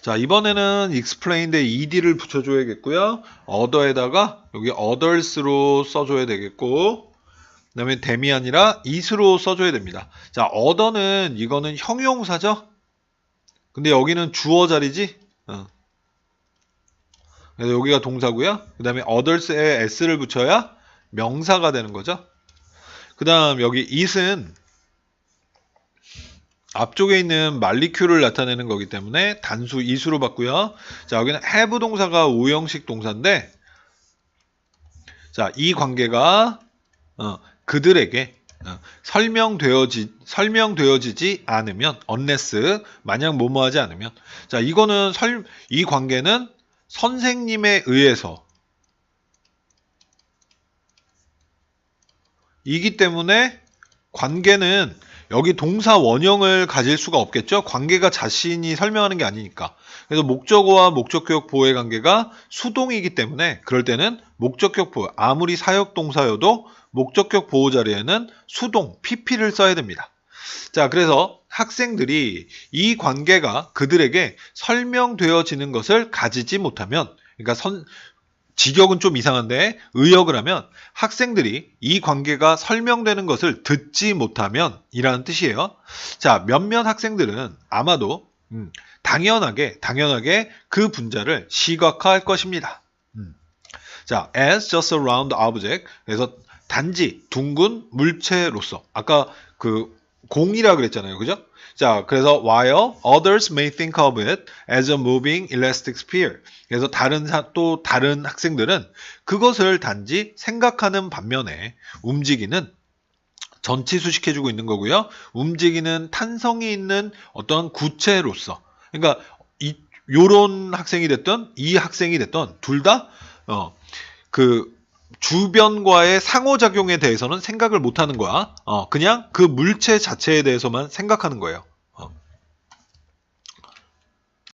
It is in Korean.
자, 이번에는 explain에 ed를 붙여줘야겠고요. other에다가 여기 others로 써줘야 되겠고, 그 다음에 them이 아니라 it으로 써줘야 됩니다. 자, other는 이거는 형용사죠? 근데 여기는 주어 자리지? 어. 여기가 동사고요. 그 다음에 others에 s를 붙여야 명사가 되는 거죠. 그 다음 여기 it은 앞쪽에 있는 말리큐를 나타내는 거기 때문에 단수 이수로 봤고요. 자, 여기는 have 동사가 오형식 동사인데 자, 이 관계가 어, 그들에게 어, 설명되어지 설명되어지지 않으면 unless 만약 뭐뭐 하지 않으면 자, 이거는 설, 이 관계는 선생님에 의해서 이기 때문에 관계는 여기 동사 원형을 가질 수가 없겠죠. 관계가 자신이 설명하는 게 아니니까. 그래서 목적어와 목적격 보호의 관계가 수동이기 때문에 그럴 때는 목적격 보호 아무리 사역 동사여도 목적격 보호 자리에는 수동 PP를 써야 됩니다. 자, 그래서 학생들이 이 관계가 그들에게 설명되어지는 것을 가지지 못하면 그러니까 선 직역은 좀 이상한데 의역을 하면 학생들이 이 관계가 설명되는 것을 듣지 못하면 이라는 뜻이에요. 자, 몇몇 학생들은 아마도 음, 당연하게 당연하게 그 분자를 시각화할 것입니다. 음. 자, as just a round object. 그래서 단지 둥근 물체로서 아까 그 공이라 그랬잖아요. 그죠? 자, 그래서 while others may think of it as a moving elastic sphere. 그래서 다른 사- 또 다른 학생들은 그것을 단지 생각하는 반면에 움직이는 전치 수식해 주고 있는 거고요. 움직이는 탄성이 있는 어떤 구체로서. 그러니까 이 요런 학생이 됐던 이 학생이 됐던 둘다 어, 그 주변과의 상호작용에 대해서는 생각을 못 하는 거야. 어, 그냥 그 물체 자체에 대해서만 생각하는 거예요.